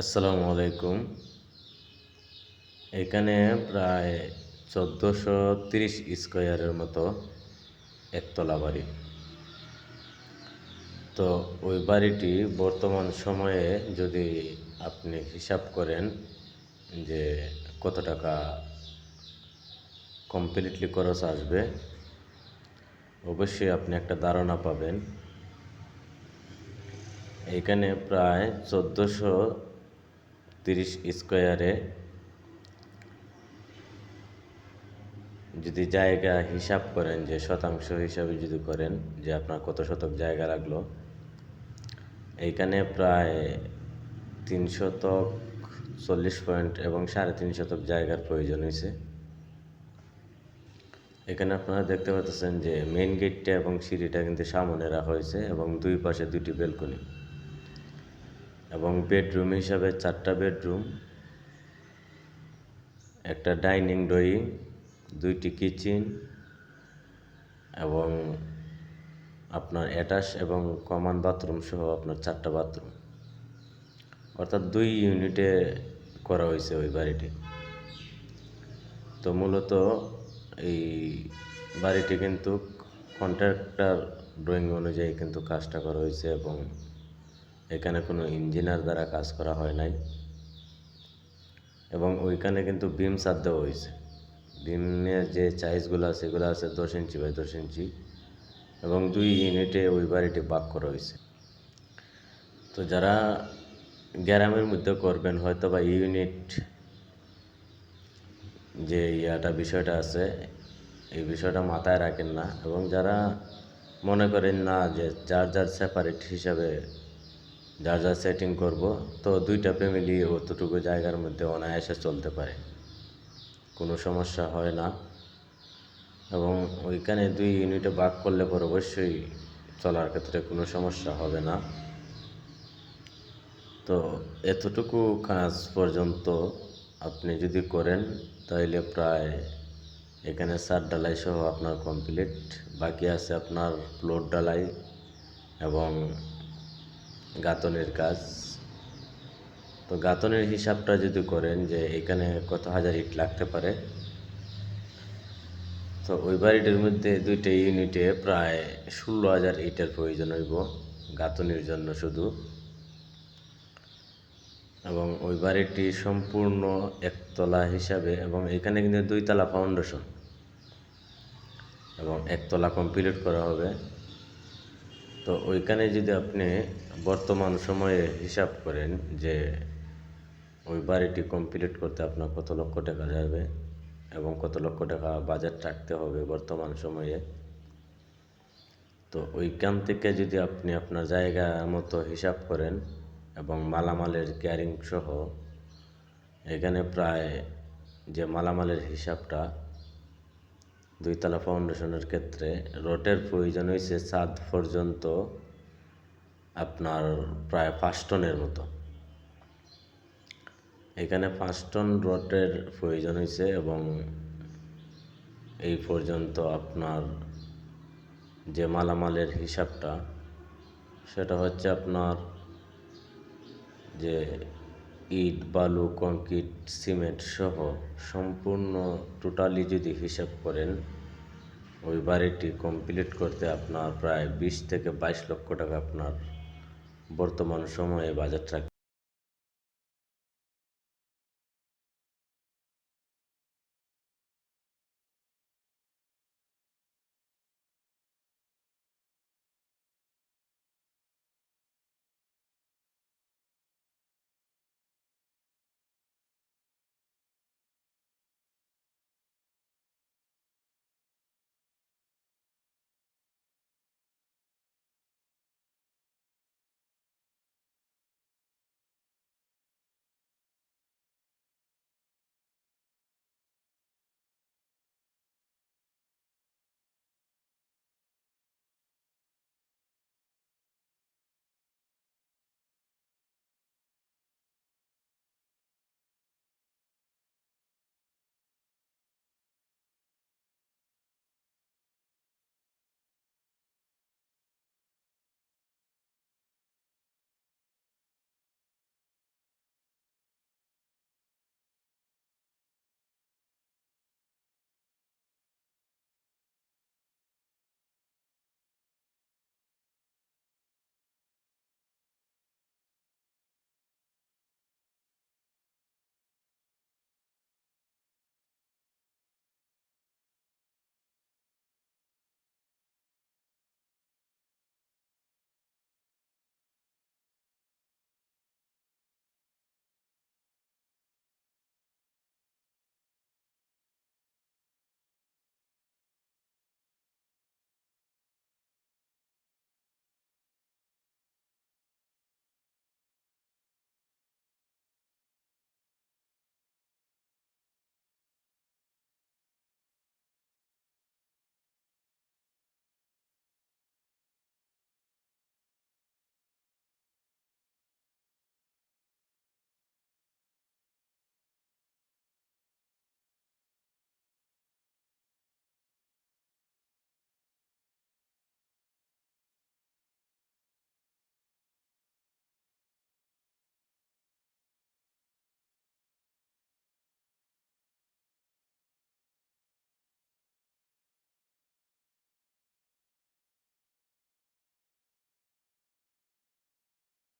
আসসালামু আলাইকুম। এখানে প্রায় চোদ্দোশো তিরিশ স্কোয়ারের মতো একতলা বাড়ি। তো ওই বাড়িটি বর্তমান সময়ে যদি আপনি হিসাব করেন যে কত টাকা কমপ্লিটলি খরচ আসবে, অবশ্যই আপনি একটা ধারণা পাবেন। এখানে প্রায় চোদ্দোশো তিরিশ স্কোয়ারে যদি জায়গা হিসাব করেন, যে শতাংশ হিসাবে যদি করেন, যে আপনার কত শতক জায়গা লাগল, এইখানে প্রায় তিন শতক চল্লিশ পয়েন্ট এবং সাড়ে তিন শতক জায়গার প্রয়োজন হয়েছে। এখানে আপনারা দেখতে পাচ্ছেন যে মেইন গেটটা এবং সিঁড়িটা কিন্তু সামনে রাখা হয়েছে এবং দুই পাশে দুটি বেলকনি এবং বেডরুম হিসাবে চারটা বেডরুম, একটা ডাইনিং ড্রয়িং, দুইটি কিচেন এবং আপনার অ্যাটাচ এবং কমন বাথরুম সহ আপনার চারটা বাথরুম। অর্থাৎ দুই ইউনিটে করা হয়েছে ওই বাড়িটি। তো মূলত এই বাড়িটি কিন্তু কন্ট্রাক্টর ড্রয়িং অনুযায়ী কিন্তু কাজটা করা হয়েছে এবং এখানে কোনো ইঞ্জিনিয়ার দ্বারা কাজ করা হয় নাই। এবং ওইখানে কিন্তু বিম সার দেওয়া হয়েছে বিমের যে চাইজগুলো আছে সেগুলো আছে দশ ইঞ্চি বাই দশ ইঞ্চি এবং দুই ইউনিটে ওই বাড়িটি বাক করা হয়েছে তো যারা গ্রামের মধ্যে করবেন হয়তো বা ইউনিট যে ইয়াটা, বিষয়টা আছে, এই বিষয়টা মাথায় রাখেন না। এবং যারা মনে করেন না যে যার যার সেপারেট হিসাবে যার যার সেটিং করব, তো দুইটা ফ্যামিলি অতটুকু জায়গার মধ্যে অনায়াসে চলতে পারে। কোনো সমস্যা হয় না। এবং ওইখানে দুই ইউনিটে ভাগ করলে পর অবশ্যই চলার ক্ষেত্রে কোনো সমস্যা হবে না। তো এতটুকু কাজ পর্যন্ত আপনি যদি করেন তাহলে প্রায় এখানে সার ডালাই সহ আপনার কমপ্লিট বাকি আছে আপনার ফ্লোর ডালাই এবং গাঁথনের কাজ। তো গাতনের হিসাবটা যদি করেন যে এখানে কত হাজার ইট লাগতে পারে, তো ওই বাড়িটির মধ্যে দুইটা ইউনিটে প্রায় ষোলো হাজার ইটের প্রয়োজন হইব গাঁথনির জন্য শুধু। এবং ওই বাড়িটি সম্পূর্ণ একতলা হিসাবে এবং এখানে কিন্তু দুইতলা ফাউন্ডেশন। এবং একতলা কমপ্লিট করা হবে। তো ওইখানে যদি আপনি বর্তমান সময়ে হিসাব করেন যে ওই বাড়িটি কমপ্লিট করতে আপনার কত লক্ষ টাকা যাবে এবং কত লক্ষ টাকা বাজেট রাখতে হবে বর্তমান সময়ে, তো ওইখান থেকে যদি আপনি আপনার জায়গা মতো হিসাব করেন এবং মালামালের ক্যারিং সহ, এখানে প্রায় যে মালামালের হিসাবটা দুইতলা ফাউন্ডেশনের ক্ষেত্রে রোডের প্রয়োজন হয়েছে ছাদ পর্যন্ত আপনার প্রায় পাঁচ টনের মতো। এখানে পাঁচ টন রডের প্রয়োজন হয়েছে এবং এই পর্যন্ত আপনার যে মালামালের হিসাবটা, সেটা হচ্ছে আপনার যে ইট, বালু, কংক্রিট, সিমেন্ট সহ সম্পূর্ণ টোটালি যদি হিসাব করেন, ওই বাড়িটি কমপ্লিট করতে আপনার প্রায় বিশ থেকে বাইশ লক্ষ টাকা আপনার বর্তমান সময়ে বাজেট রাখতে